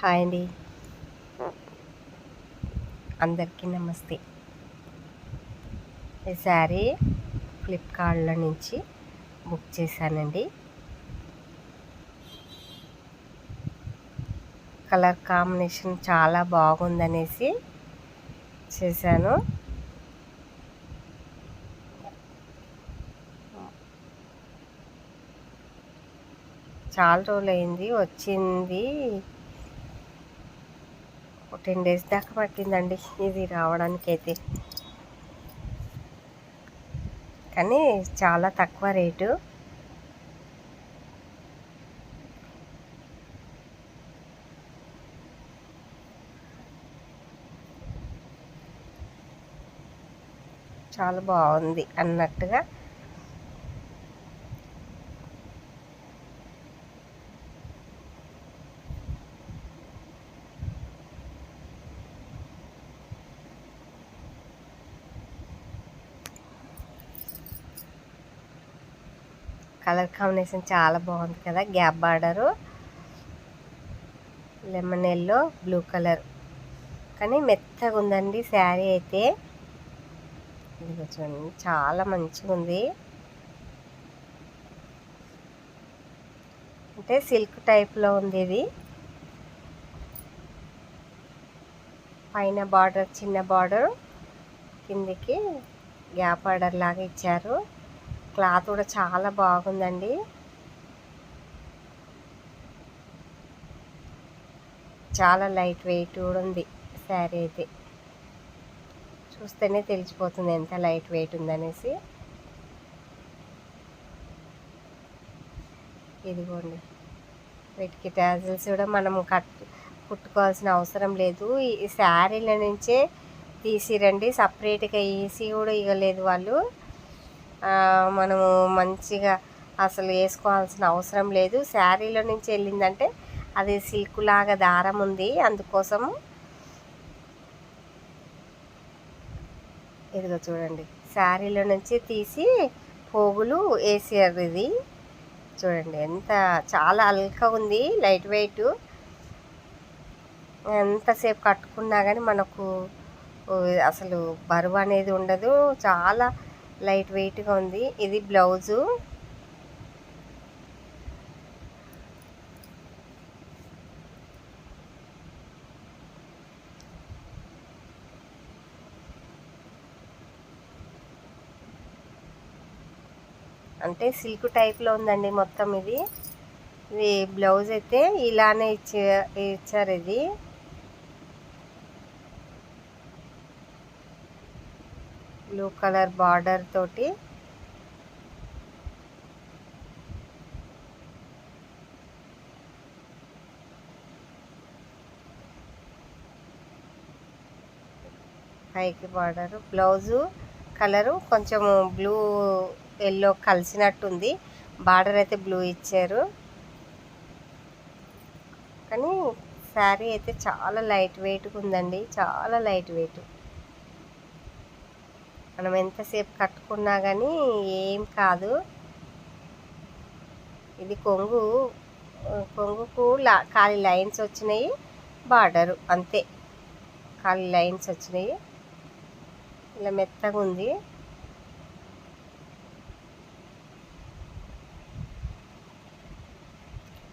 Hi అండి. అందరికీ నమస్తే. ఈ శారీ ఫ్లిప్కార్ట్లో నుంచి బుక్ చేశానండి. కలర్ కాంబినేషన్ చాలా బాగుందనేసి చేశాను. చాలా రోజులు అయింది వచ్చింది. టెన్ డేస్ దాకా పట్టిందండి. ఇది రావడానికి అయితే కానీ చాలా తక్కువ రేటు. చాలా బాగుంది అన్నట్టుగా కలర్ కాంబినేషన్ చాలా బాగుంది కదా. Gap border. Lemon yellow blue colour. కానీ మెత్తగా ఉందండి శారీ అయితే. చూడండి చాలా మంచిగా ఉంది. అంటే సిల్క్ టైప్లో ఉంది ఇది. పైన బార్డర్ చిన్న బార్డర్. కిందికి గ్యాప్ బార్డర్ లాగా ఇచ్చారు. క్లాత్ కూడా చాలా బాగుందండి. చాలా లైట్ వెయిట్ కూడా ఉంది శారీ అయితే. చూస్తేనే తెలిసిపోతుంది ఎంత లైట్ వెయిట్ ఉందనేసి. ఇదిగోండి. వీటికి టాజిల్స్ కూడా మనం కట్ కుట్టుకోవాల్సిన అవసరం లేదు. ఈ శారీల నుంచే తీసిరండి. సపరేట్గా వేసి కూడా ఇవ్వలేదు వాళ్ళు. మనము మంచిగా అసలు వేసుకోవాల్సిన అవసరం లేదు. శారీలో నుంచి వెళ్ళిందంటే అది సిల్క్ లాగా దారం ఉంది. అందుకోసము ఇదిగో చూడండి. శారీలో నుంచి తీసి పోగులు వేసారు ఇది. చూడండి ఎంత చాలా అల్క ఉంది లైట్ వెయిట్. ఎంతసేపు కట్టుకున్నా కానీ మనకు అసలు బరువు అనేది ఉండదు. చాలా లైట్ వెయిట్గా ఉంది. ఇది బ్లౌజు. అంటే సిల్క్ టైప్లో ఉందండి మొత్తం ఇది. ఇది బ్లౌజ్ అయితే ఇలానే ఇచ్చే ఇచ్చారు ఇది. బ్లూ కలర్ బార్డర్ తోటి. పైకి బార్డర్ బ్లౌజు కలరు కొంచెం బ్లూ ఎల్లో కలిసినట్టుంది. బార్డర్ అయితే బ్లూ ఇచ్చారు. కానీ శారీ అయితే చాలా లైట్ వెయిట్గా ఉందండి. చాలా లైట్ వెయిట్. మనం ఎంతసేపు కట్టుకున్నా కానీ ఏం కాదు. ఇది కొంగు కొంగుకు లా ఖాళీ లైన్స్ వచ్చినాయి బార్డరు అంతే. ఖాళీ లైన్స్ వచ్చినాయి. ఇలా మెత్తగా ఉంది.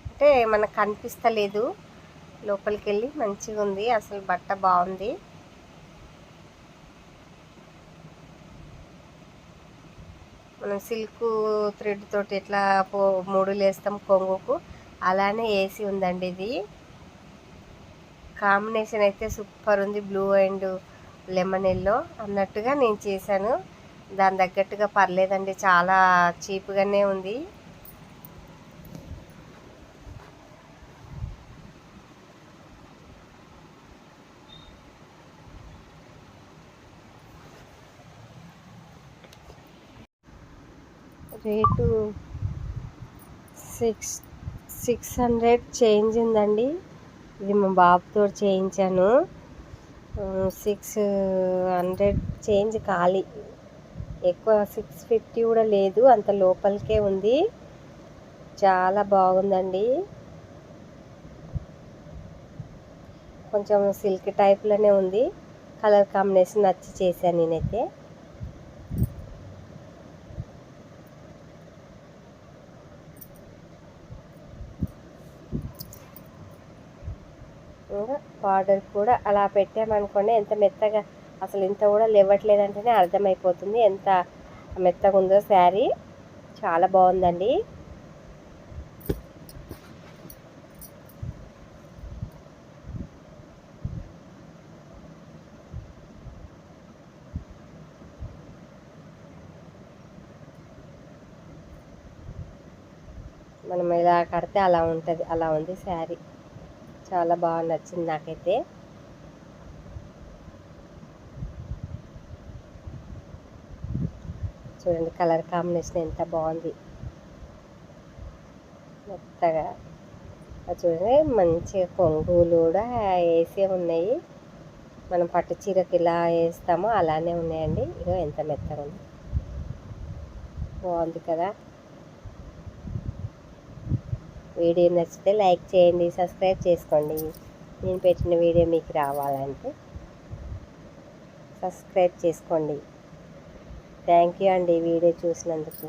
అంటే మనకు కనిపిస్తలేదు. లోపలికి వెళ్ళి మంచిగా ఉంది అసలు బట్ట బాగుంది. మనం సిల్క్ థ్రెడ్ తోటి ఎట్లా పో మూడులు వేస్తాం కొంగుకు అలానే ఏసీ ఉందండి ఇది. కాంబినేషన్ అయితే సూపర్ ఉంది బ్లూ అండ్ లెమన్ ఎల్లో అన్నట్టుగా నేను చేశాను. దాని తగ్గట్టుగా పర్లేదండి చాలా చీప్గానే ఉంది. Rate six six hundred change ఉందండి. ఇది మా బాబుతో చేయించాను. సిక్స్ హండ్రెడ్ చేంజ్ ఖాళీ. ఎక్కువ సిక్స్ ఫిఫ్టీ కూడా లేదు అంత లోపలికే ఉంది. చాలా బాగుందండి. కొంచెం సిల్క్ టైప్లోనే ఉంది. కలర్ కాంబినేషన్ నచ్చి చేశాను నేనైతే. ఇంకా బార్డర్ కూడా అలా పెట్టామనుకోండి ఎంత మెత్తగా అసలు ఇంత కూడా లేవట్లేదంటేనే అర్థమైపోతుంది. ఎంత మెత్తగా ఉందో శారీ చాలా బాగుందండి. మనం ఇలా కడితే అలా ఉంటుంది అలా ఉంది శారీ. చాలా బాగా నచ్చింది నాకైతే. చూడండి కలర్ కాంబినేషన్ ఎంత బాగుంది. మెత్తగా. అది చూడండి మంచిగా కొంగులు కూడా వేసే ఉన్నాయి. మనం పట్టు చీరకు ఇలా వేస్తామో అలానే ఉన్నాయండి. ఇగో ఎంత మెత్తగా ఉంది. బాగుంది కదా. వీడియో నచ్చితే లైక్ చేయండి సబ్స్క్రైబ్ చేసుకోండి. నేను పెట్టిన వీడియో మీకు రావాలంటే సబ్స్క్రైబ్ చేసుకోండి. థ్యాంక్ యూ అండి వీడియో చూసినందుకు.